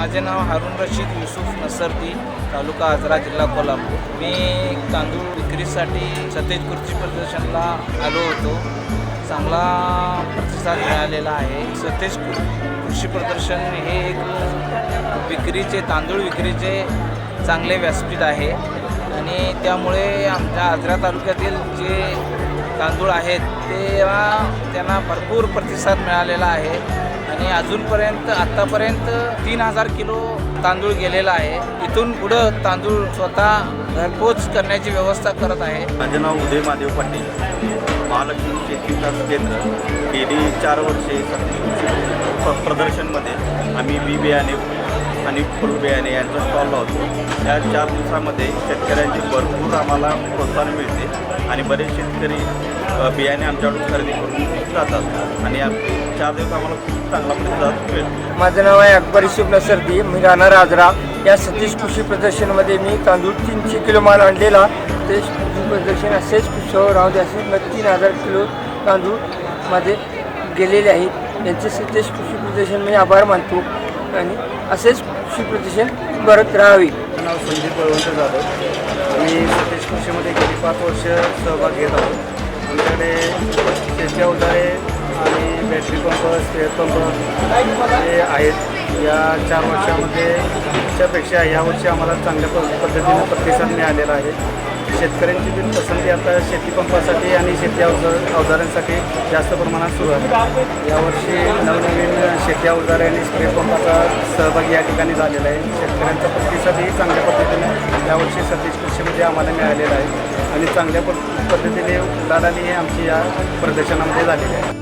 माझे नाव हारून रशीद युसुफ नसरदी तालुका आजरा जिल्हा कोल्हापूर. मी तांदूळ विक्रीसाठी सतेज कृषी प्रदर्शनला आलो होतो. चांगला प्रतिसाद मिळालेला आहे. सतेज कृषी प्रदर्शन हे एक विक्रीचे तांदूळ विक्रीचे चांगले व्यासपीठ आहे. आणि त्यामुळे आमच्या आजरा तालुक्यातील जे तांदूळ आहेत ते त्यांना भरपूर प्रतिसाद मिळालेला आहे. आणि अजूनपर्यंत आत्तापर्यंत तीन हजार किलो तांदूळ गेलेला आहे. इथून पुढं तांदूळ स्वतः घरपोच करण्याची व्यवस्था करत आहे. माझे नाव उदय महादेव पाटील. महालक्ष्मी शेती विकास केंद्र. गेली चार वर्षे प्रदर्शनमध्ये आम्ही बी बियाणे आणि फुलबियाणे यांचा स्टॉल लावतो या चार दिवसामध्ये शेतकऱ्यांची भरपूर आम्हाला प्रोत्साहन मिळते आणि बरेच शेतकरी बियाणे आमच्याकडून खरेदी करून जातात. आणि या चार दिवस आम्हाला खूप चांगला प्रतिसाद मिळतो. माझं नाव आहे अकबर युसुफ नसरदी. मी राहणार आजरा. या सतीश कृषी प्रदर्शनमध्ये मी तांदूळ तीनशे किलो माल आणलेला. ते कृषी प्रदर्शन असेच पुष्पावर राहू दे असे तीन हजार किलो तांदूळ माझे गेलेले आहेत. यांचे सतीश कृषी प्रदर्शन मी आभार मानतो. आणि असेच कृषी प्रदर्शन भरत राहावी. नाव संदीप बळवंत जाधव. मी सतीश कृषीमध्ये गेली पाच वर्ष सहभाग घेत आहोत. आमच्याकडे शेती अवजारे आणि बॅटरी पंप स्प्रे पंप हे आहेत या चार वर्षामध्ये त्यापेक्षा यावर्षी आम्हाला चांगल्या प- पद्धतीनं प्रतिसाद मिळालेला आहे. शेतकऱ्यांची जी पसंती आता शेतीपंपासाठी आणि शेती अवजार अवजारांसाठी जास्त प्रमाणात सुरू आहे. यावर्षी नवनवीन शेती अवजारे आणि स्प्रे पंपाचा सहभाग या ठिकाणी झालेला आहे. शेतकऱ्यांचा प्रतिसादही चांगल्या पद्धतीने यावर्षी सतीश कृषीमध्ये आम्हाला मिळालेला आहे. आणि चांगल्या पद्धतीने उलाढाली आमची या प्रदर्शनामध्ये झालेली आहे.